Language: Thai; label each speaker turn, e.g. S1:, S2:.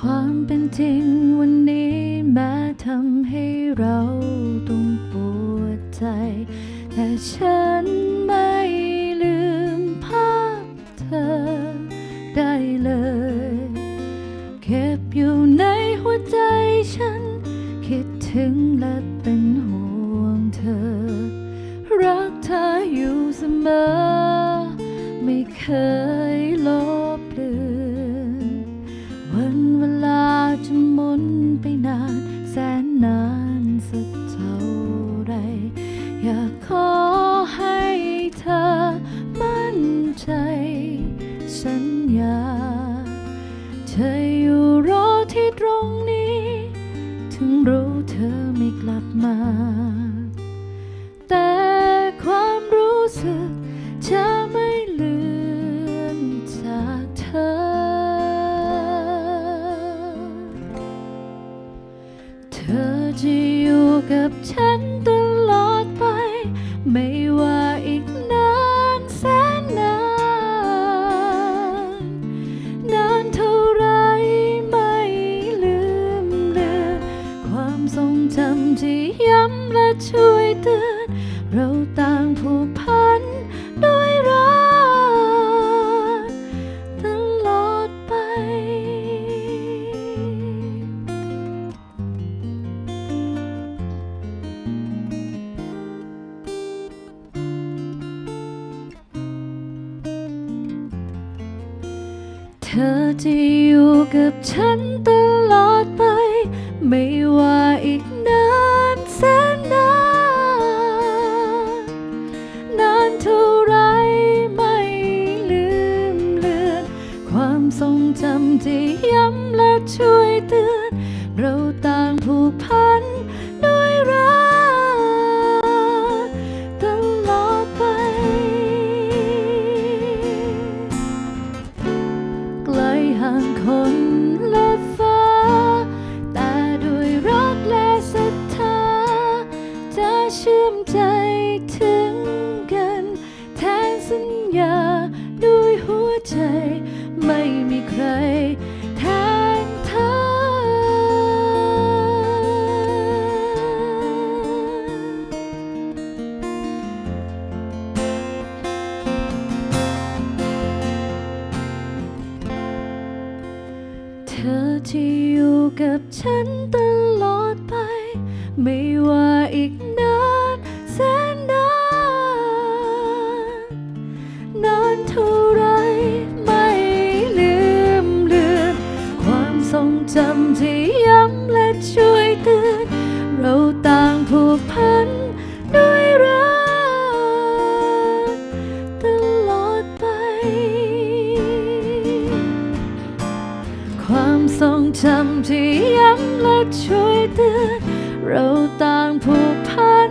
S1: ความเป็นจริงวันนี้แม้ทำให้เราต้องปวดใจ แต่ฉันไม่ลืมภาพเธอได้เลย เก็บอยู่ในหัวใจฉัน อยากขอให้เธอมั่นใจสัญญา เธออยู่รอที่ตรงนี้ ถึงรู้เธอไม่กลับมา แต่ความรู้สึกจะไม่เลือนจากเธอ เธอจะอยู่กับฉัน อจะอยู่กับฉันตลอดไป ไม่ว่าอีกนานแสนนาน นานเท่าไรไม่ลืมเลือน ความทรงจำที่ย้ำและช่วยเตือนเราต่า ที่อยู่กับฉันตลอดไป ไม่ว่าอีกนานแสนนาน นานเท่าไรไม่ลืมเลือนความทรงจำที่ย้ำและช่วยเตือนเราต่างผูกพัน ย้ำและช่วยเตือนเราต่างผูกพัน